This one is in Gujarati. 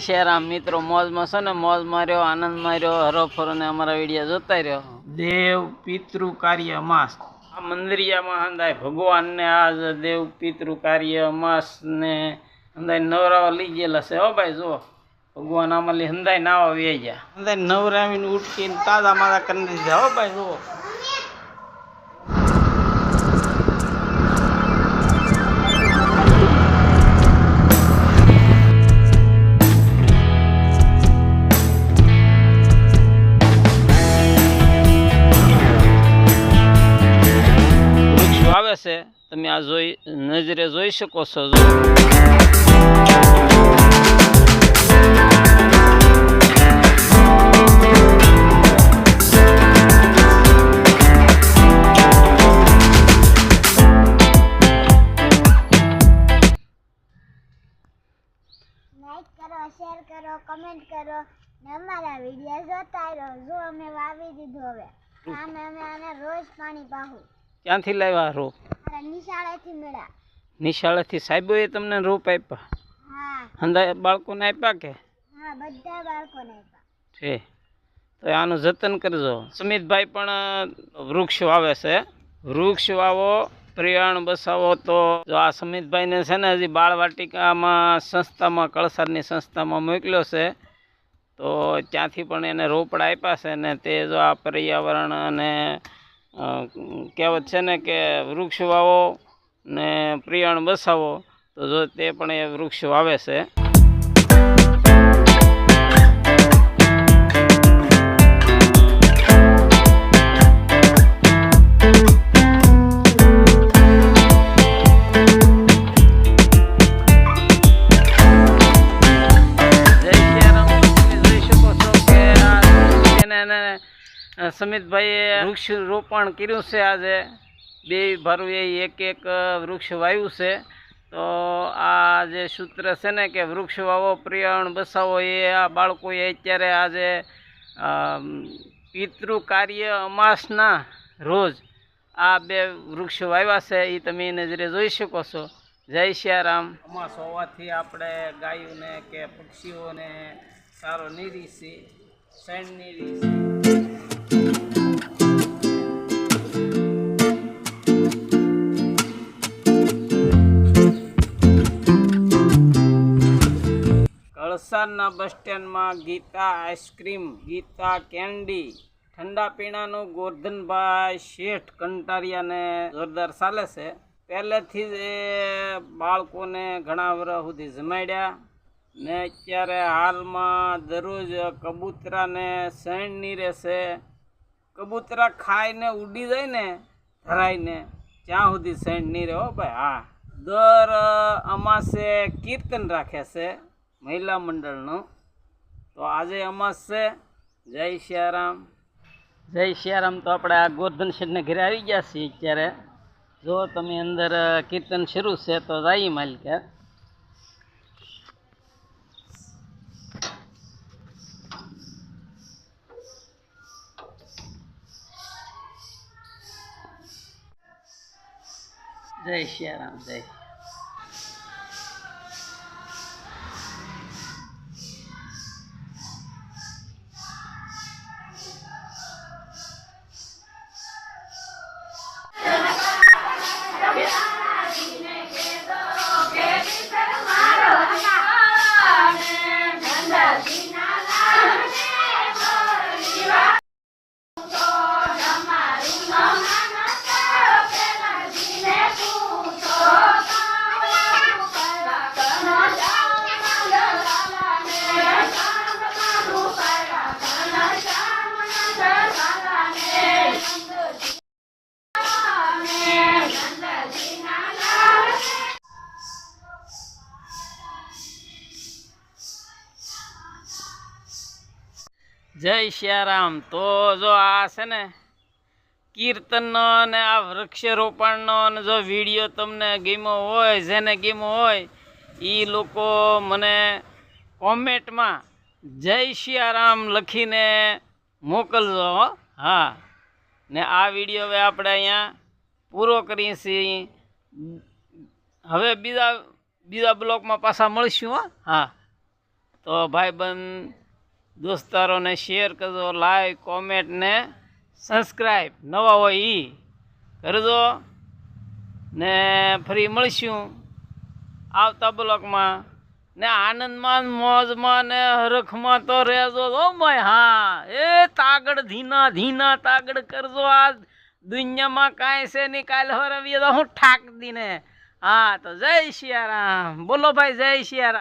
શ્યારામ મિત્રો મોજમાં છે ને મોજ માર્યો આનંદ માર્યો હરોફરો ને અમારા વીડિયો જોતા રહ્યો. દેવ પિતૃ કાર્ય માસ. આ મંદિરિયામાં હંદાય ભગવાનને આજ દેવ પિતૃ કાર્ય માસ ને હંદાય નવરાવા લઈ ગયેલા છે. હો ભાઈ જો ભગવાન આમાં હંદાય નાવા વે ગયા હંદાય નવરાવીને ઉઠકીને તાજા માજા કરી દીધા. હો ભાઈ જુઓ. તમે આ જોઈ નજરે જોઈ શકો છો. કરો શેર કરો કમેન્ટ કરો. ને અમારા વીડિયો જોતા રહો. જો અમે વાવી દીધું હવે. આમે અમે આને રોજ પાણી પાહું. ક્યાંથી લાવ્યા મારા નિશાળેથી સાહેબોએ તમને રોપ આપ્યા? હા. બાળકોને આપ્યા કે? છે. તો આનું જતન કરજો. સુમિતભાઈ પણ વૃક્ષ વાવે છે. વૃક્ષ વાવો પર્યાવરણ બસાવો તો જો આ સુમિતભાઈને છે ને હજી બાળવાટિકામાં સંસ્થામાં કળસારની સંસ્થામાં મોકલ્યો છે. તો ત્યાંથી પણ એને રોપડા આપ્યા છે ને તે જો આ પર્યાવરણ અને કહેવત છે ને કે વૃક્ષ વાવો ને પ્રિયણ બસાવો, તો જો તે પણ એ વૃક્ષ વાવે છે. સમિતભાઈએ વૃક્ષ રોપણ કર્યું છે આજે. બે ભરવે એક એક વૃક્ષ વાવ્યું છે. તો આ જે સૂત્ર છે ને કે વૃક્ષ વાવો, પર્યાવરણ બસાવો, એ આ બાળકોએ અત્યારે આજે પિતૃ કાર્ય અમાસના રોજ આ બે વૃક્ષ વાવ્યા છે. એ તમે નજરે જોઈ શકો છો. જય સિયારામ. અમાસ હોવાથી આપણે ગાયોને કે પક્ષીઓને સારો નિરીશી કળસારના bus સ્ટેન્ડમાં Geeta ice cream, Geeta candy, ઠંડા પીણાનું ગોરધનભાઈ શેઠ કંટારિયાને જોરદાર ચાલે છે. પહેલેથી જ એ બાળકોને ઘણા વર્ષ સુધી જમાડ્યા. ને અત્યારે હાલમાં દરરોજ કબૂતરાને શણની રહેશે. કબૂતરા ખાઈને ઉડી જાય ને, ધરાઈને, ત્યાં સુધી શેણ નહીં રહે હો ભાઈ, હા. દર અમાસે કીર્તન રાખે છે મહિલા મંડળનું. તો આજે અમાસ છે. જય સિયારામ જય સિયારામ તો આપણે આ ગોરધન શેઠને ઘરે આવી ગયા છીએ અત્યારે. જો તમે અંદર કીર્તન શરૂ છે તો જઈએ માલિકે જય સિયારામ જય જય શિયારામ તો જો આ છે ને કીર્તનનો અને આ વૃક્ષારોપણનો અને જો વીડિયો તમને ગમ્યો હોય, જેને ગમ્યો હોય એ લોકો મને કોમેન્ટમાં જય સિયારામ લખીને મોકલજો, હો. ને આ વીડિયો હવે આપણે અહીંયા પૂરો કરીએ છીએ. હવે બીજા બીજા બ્લોકમાં પાછા મળીશું હો. તો ભાઈબંધ દોસ્તારોને શેર કરજો લાઈક કોમેન્ટ ને સબસ્ક્રાઈબ નવા હોય ઈ. કરજો. ને ફરી મળશું આવતા બ્લોકમાં ને આનંદમાં, મોજમાં ને હરખમાં તો રહેજો. ઓ ભાઈ હા. એ તાગડ ધીના ધીના તાગડ કરજો આ દુનિયામાં કાંઈ છે નહીં. કાલે હરવીએ તો હું ઠાક દીને હા, તો જય સિયારામ બોલો ભાઈ, જય સિયારામ